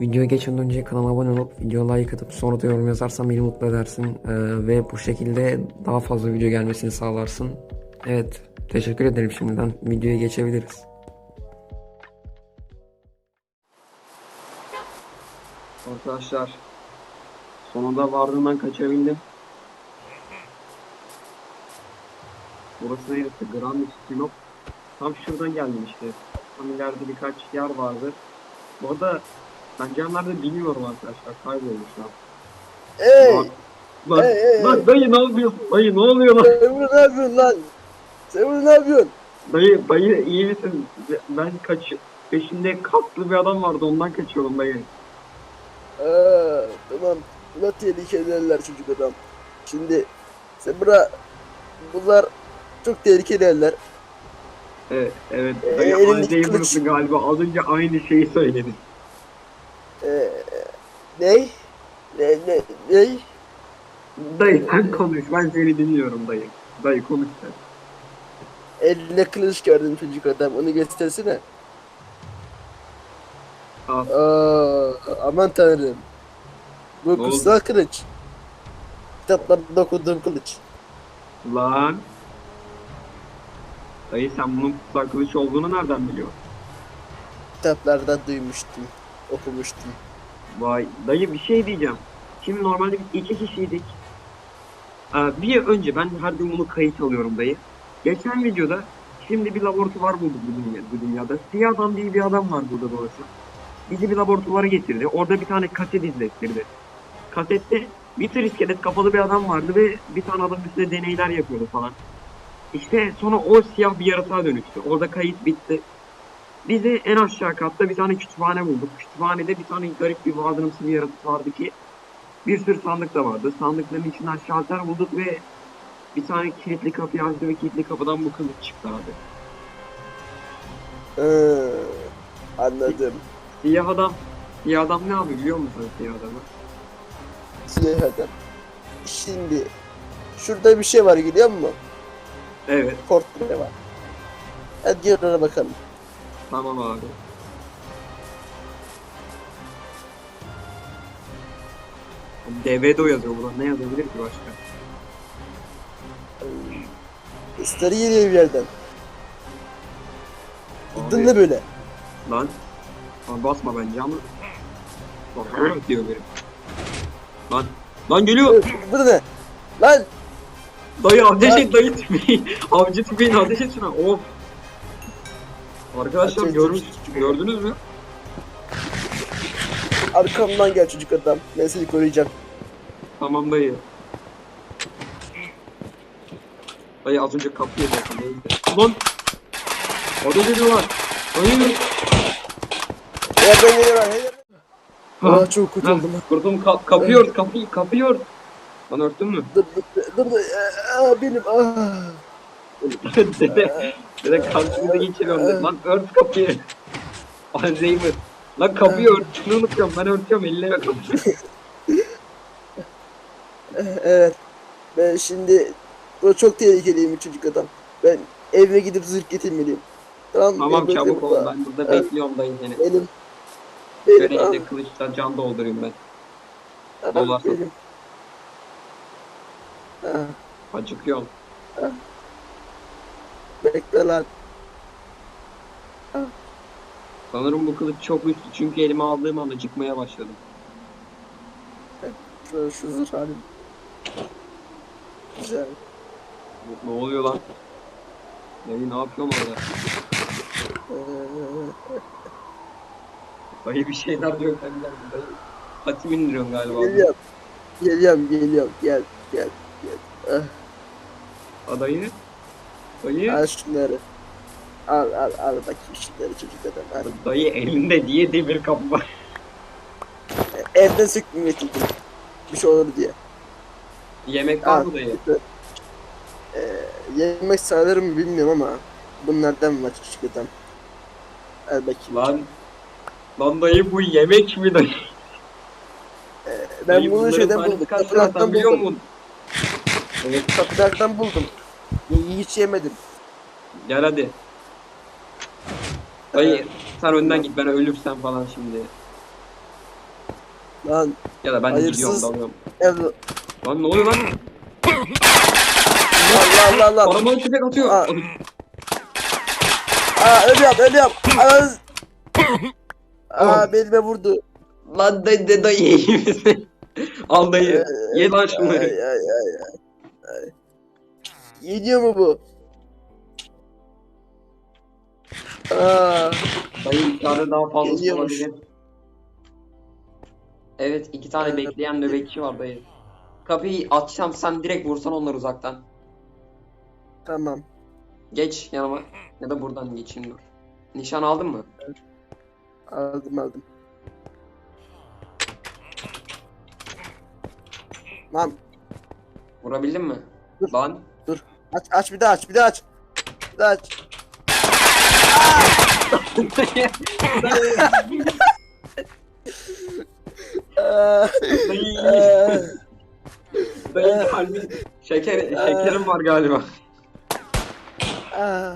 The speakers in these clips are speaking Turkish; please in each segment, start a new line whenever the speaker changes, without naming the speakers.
Videoya geçmeden önce kanala abone olup videoya like atıp sonra da yorum yazarsan beni mutlu edersin. Ee, ve bu şekilde daha fazla video gelmesini sağlarsın. Evet teşekkür ederim şimdiden. Videoya geçebiliriz.
Arkadaşlar sonunda vardığından kaçabildim. Burası neresi? Grand Sinop. Tam şuradan geldim işte. Tam ileride birkaç yer vardı. Bu arada canlarda bilmiyorum arkadaşlar. Kaybolmuşlar.
Hey!
Bak, Bak, bak
hey.
dayı ne yapıyorsun? Dayı ne oluyor lan?
Sen bunu ne yapıyorsun lan? Sen bunu ne yapıyorsun?
Dayı, dayı iyi misin? Ben kaç peşinde kaslı bir adam vardı ondan kaçıyorum dayı.
Aa, tamam. Buna tehlikeliler çocuk adam. Şimdi sen bura bunlar çok tehlikeli eller.
Evet, evet.
Ee,
Dayı
elindeki
Alzheimer'sın galiba. Az önce aynı şeyi söyledin.
Ee, ney? Ne, ne, ney?
Dayı sen konuş. Ben seni dinliyorum dayı. Dayı konuş sen.
Eline kılıç gördüm çocuk adam. Onu göstersene.
Al.
Aa, aman tanrım. Bu
Ne
kutsal kılıç. Kitaplarda okuduğum kılıç.
Lan. Dayı sen bunun kutsal kılıç olduğunu nereden biliyorsun?
Kitaplardan duymuştum. Okumuştum.
Vay. Dayı bir şey diyeceğim. Şimdi normalde biz iki kişiydik. Ee, bir önce ben her gün bunu kayıt alıyorum dayı. Geçen videoda şimdi bir laboratuvar bulduk bu, dünya, bu dünyada. Siyah adam diye bir adam var burada doğrusu. Bizi bir laboratuvara getirdi. Orada bir tane kaset izlettirdi. Kasette bir tür iskelet kafalı bir adam vardı ve bir tane adam üstüne deneyler yapıyordu falan. İşte sonra o siyah bir yaratığa dönüştü. Orada kayıt bitti. Biz de en aşağı katta bir tane kütüphane bulduk. Kütüphanede bir tane garip bir vadırımsı bir yaratık vardı ki bir sürü sandık da vardı. Sandıkların içinden şalter bulduk ve bir tane kilitli kapıyı açtı ve kilitli kapıdan bu kılıç çıktı abi.
Ee, anladım.
Siyah adam, siyah adam ne yapıyor biliyor musun siyah adamı?
Siyah adam. Şimdi şurada bir şey var görüyor musun?
Evet,
Portre var. Hadi gel ona bakalım.
Tamam abi. DVDO yazıyor burada. Ne yazabilir ki başka?
Isları geliyor bir yerden. Gittin de böyle.
Lan. Lan basma bence ama. Bak diyor benim. Lan. Lan geliyor.
Bu da ne? Lan!
Dayı ateş et dayı tüfeği. Avcı tüfeğini ateş et şuna. Of. Arkadaşlar
Ateş
görmüş, gördünüz mü?
Arkamdan gel çocuk adam. Ben seni koruyacağım.
Tamam dayı. Dayı az önce kapıyı yakın neydi? Lan. Orada geliyorlar. Dayı.
Yerden geliyorlar. Hey,
Ha.
Aa çok
ha. Kurdum ka kapıyor kapıyı kapıyor. Lan örttün mü?
Dur dur dur. dur. Aa, benim. Aa.
Dede, dede karşımıza geçiriyorum. Lan ört kapıyı. Alzheimer. Lan kapıyı örtünü unutuyorum. Ben örtüyorum elle ve kapıyı.
Evet. Ben şimdi bu çok tehlikeliyim çocuk adam. Ben eve gidip zırh getirmeliyim. Tamam,
Tamam
benim
çabuk ol. Ben burada
Evet.
bekliyorum dayı seni.
Benim.
Şöyle
Benim.
elde kılıçla can doldurayım ben. dolaşın.
benim. Ah,
Acıkıyorum.
Bekle lan.
Sanırım bu kılıç çok güçlü çünkü elime aldığım anda acıkmaya başladım.
Şöyle şu. Güzel.
Ne oluyor lan? Dayı ne yapıyorum orada?
Ee,
Dayı bir şeyler diyor kendiler. Dayı hatim indiriyorum galiba.
geliyorum. Geliyorum geliyorum. Gel gel gel. Ah,
Aa, dayı.
Al şunları. Al al al bakayım şunları çocuk adam. Al.
Dayı elinde diye demir kapı var.
Evden söktüm getirdim. Bir şey olur diye.
Yemek var mı dayı?
Ee, yemek sağlarım bilmiyorum ama bunlardan var çocuk adam. Al bakayım.
Lan. Lan dayı bu yemek mi dayı?
ben
Dayı
bunu şeyden buldum. Tapınaktan buldum.
Evet.
Tapınaktan buldum. Hiç yemedim.
Gel hadi. Dayı sen önden git ben ölürsem falan şimdi.
Lan
Ya da ben
Hayırsız.
gidiyorum dalıyorum. Lan ne oluyor lan?
Allah Allah Allah.
Bana bana tüfek atıyor.
Aa. Aa ölüyorum ölüyorum. Aa, Aa belime vurdu.
Lan dayı dayı dayı iyi misin? Al dayı. Ye lan
Ay
şunları.
ay ay ay. ay. Yeniyor mu bu? Aa,
Dayı bir tane daha fazla
Geliyormuş.
olabilir. Evet iki tane bekleyen nöbetçi var dayı. Kapıyı açsam sen direkt vursan onları uzaktan.
tamam.
Geç yanıma. Ya da buradan geçeyim dur. Nişan aldın mı?
Aldım aldım. Lan
Vurabildin mi? Lan.
Aç aç bir daha aç bir daha aç. Bir daha aç.
Dayı. Dayı kalbi. Şeker, şekerim var galiba.
Ah.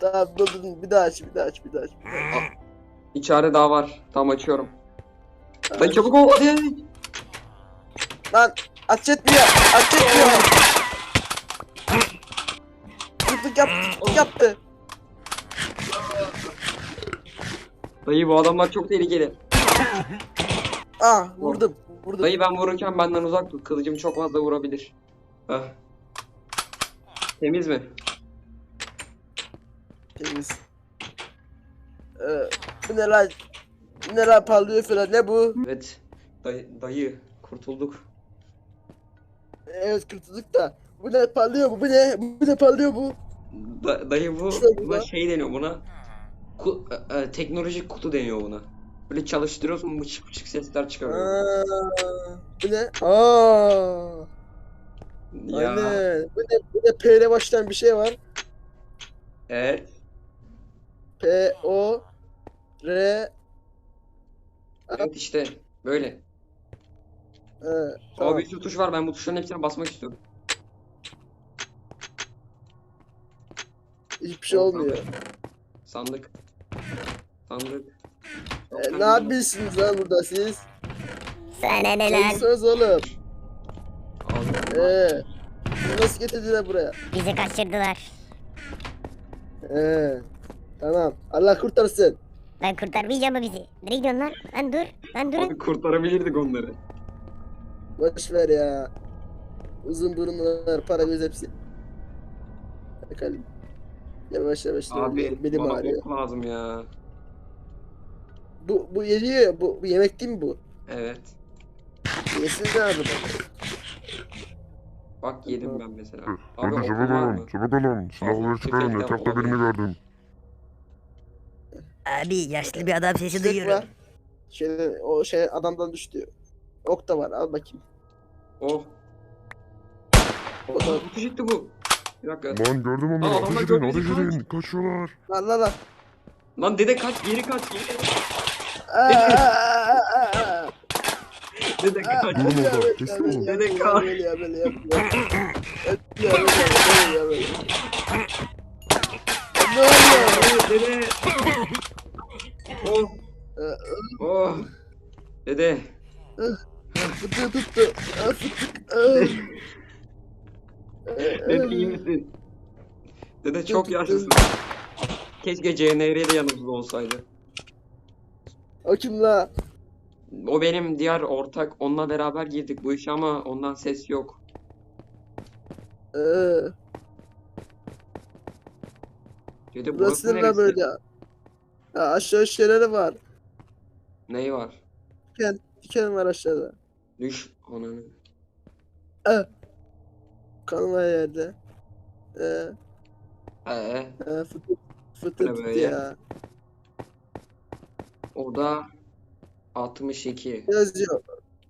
Tamam dur dur bir daha aç bir daha aç bir daha aç.
İçeride daha var. Tam açıyorum. Dayı çabuk ol hadi.
Lan aç etmiyor aç etmiyor. Tuttuk yap tuttuk yaptı.
Dayı bu adamlar çok tehlikeli.
Ah vurdum vurdum.
Dayı ben vururken benden uzak dur. Kılıcım çok fazla vurabilir. Heh. Temiz mi?
Temiz. Ee, bu ne lan? Bu ne lan parlıyor falan ne bu?
Evet. Dayı, dayı kurtulduk.
Evet kurtulduk da. Bu ne parlıyor bu? Bu ne? Bu ne parlıyor bu?
Da- dayı bu buna şey deniyor buna. Ku- e, e, teknolojik kutu deniyor buna. Böyle çalıştırıyorsun bıçık bıçık sesler çıkarıyor.
Aa, bu ne? Aa.
Ya.
Aynen. Bu ne? Bu ne? P ile başlayan bir şey var.
Evet.
P O R
Evet işte böyle. Ama
tamam.
bir sürü tuş var ben bu tuşların hepsine basmak istiyorum.
Hiçbir şey olmuyor.
Sandık. Sandık.
E, ne yapıyorsunuz lan burada siz?
Sana ne lan?
Çalışsanız oğlum. Ee, bunu nasıl getirdiler buraya?
Bizi kaçırdılar.
Ee, tamam. Allah kurtarsın.
Ben kurtarmayacağım mı bizi? Nereye gidiyorsun lan? Lan dur. Lan durun.
Abi kurtarabilirdik onları.
Boş ver ya. Uzun burunlar, para göz hepsi. Bakalım. Yavaş yavaş.
Abi
belim
bana
ağrıyor.
ok lazım ya.
Bu, bu yeniyor ya, bu, bu yemek değil mi bu?
Evet.
Yesin ne abi?
Bak yedim ben mesela. Abi
Hadi çabuk
var mı?
olun, çabuk olun. Silahları çıkarın,
tüfekler
etrafta
olabilir.
birini gördüm.
Abi yaşlı bir adam sesi
Çiçek var. Şey, o şey adamdan düştü. Ok da var al bakayım.
Oh.
O da-
çıktı bu. Bir dakika.
Lan gördüm
Aa,
onları,
adamlar
ateş edin,
gördü,
ateş
kaç.
edin. Kaçıyorlar.
Lan lan lan.
Lan dede kaç geri kaç geri.
Aa, aa, aa, aa.
Dede kaç.
Aa,
Durun orada,
böyle
olun.
Dede
ya, böyle ya, böyle ya, böyle ya. Öyle ya, böyle ya, böyle. Ne oluyor?
Dede. Oh.
Ee,
Oh. Dede.
Fıtığı tuttu. Aa, fıtık.
Dede iyi misin? Dede çok yaşlısın. Keşke CNR de yanımızda olsaydı.
O kim la?
O benim diğer ortak. Onunla beraber girdik bu işe ama ondan ses yok.
Ee,
Dede burası
burası ne
neresi?
böyle? Ha, aşağı şeyleri var.
Neyi var?
Diken, diken var aşağıda.
Düş. Ananı.
Kan var yerde. Ee,
Ee,
e, fıtık. Fıtık
Ne böyle?
ya.
o da 62.
Yazıyor.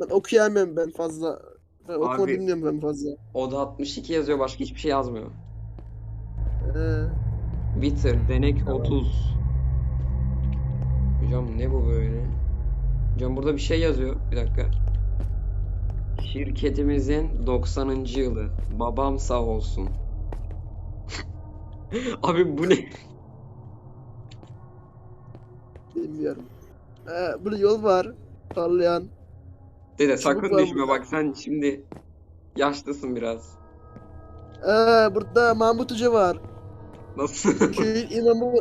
Ben okuyamıyorum ben fazla. Ben okuma
Abi-
bilmiyorum ben fazla.
O da 62 yazıyor başka hiçbir şey yazmıyor.
Ee,
Bitter, denek 30. Hocam ne bu böyle? Hocam burada bir şey yazıyor. Bir dakika. Şirketimizin 90. yılı. Babam sağ olsun. Abi bu ne?
bilmiyorum. Ee, burada yol var. Parlayan.
Dede sakın
var
düşme
burada.
bak sen şimdi yaşlısın biraz.
Aa, burada Mahmut Hoca var.
Nasıl?
Köyün imamı,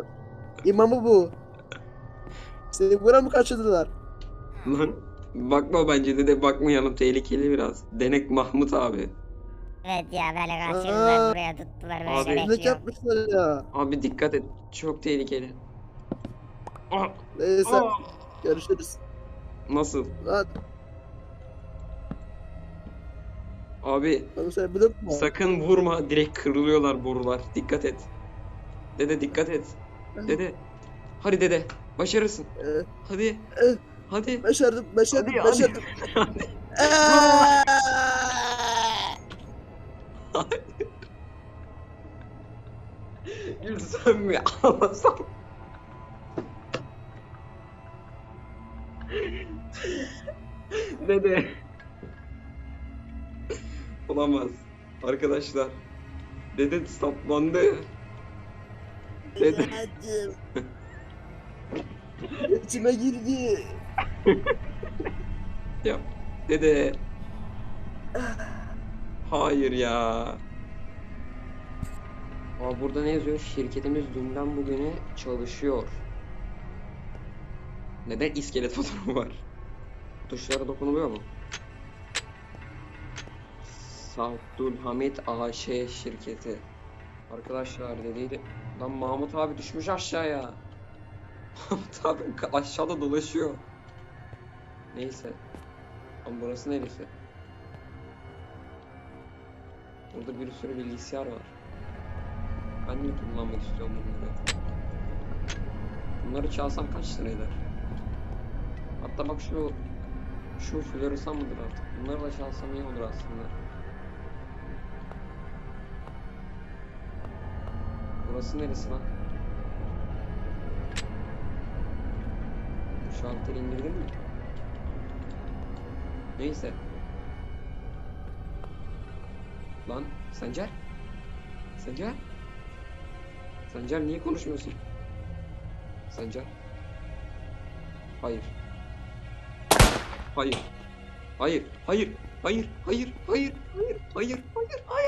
imamı bu. Seni buraya mı kaçırdılar?
Lan bakma bence dede bakmayalım tehlikeli biraz. Denek Mahmut abi.
Evet ya böyle kaçırdılar buraya tuttular böyle
Abi.
Ne yapmışlar ya?
Abi dikkat et çok tehlikeli. Ah,
Neyse
ah.
görüşürüz.
Nasıl?
Lan
Abi
mu?
sakın vurma direkt kırılıyorlar borular. Dikkat et. Dede dikkat et. Dede. Hadi dede. Başarırsın.
Ee,
Hadi.
eh,
Hadi.
başardım, başardım,
Hadi, hadi.
başardım.
Hadi.
Aa!
Gülsem mi? Ağlasam. Dede. Olamaz. Arkadaşlar. Dede saplandı. Dede.
İçime girdi.
Ya. Dede. Hayır ya. Aa, burada ne yazıyor? Şirketimiz dünden bugüne çalışıyor. Neden iskelet fotoğrafı var? Tuşlara dokunuluyor mu? Abdülhamit AŞ şirketi. Arkadaşlar dediydi. Lan Mahmut abi düşmüş aşağıya. Mahmut abi aşağıda dolaşıyor. Neyse. Ama burası neresi? Burada bir sürü bilgisayar var. Ben de kullanmak istiyorum bunları. Bunları çalsam kaç lira eder? Hatta bak şu şu floresan mıdır artık? Bunları da çalsam iyi olur aslında. Burası neresi lan? Şu altları indirdin mi? Neyse. Lan Sencer? Sencer? Sencer niye konuşmuyorsun? Sencer? Hayır. Hayır. Hayır. Hayır. Hayır. Hayır. Hayır. Hayır. Hayır. Hayır. Hayır.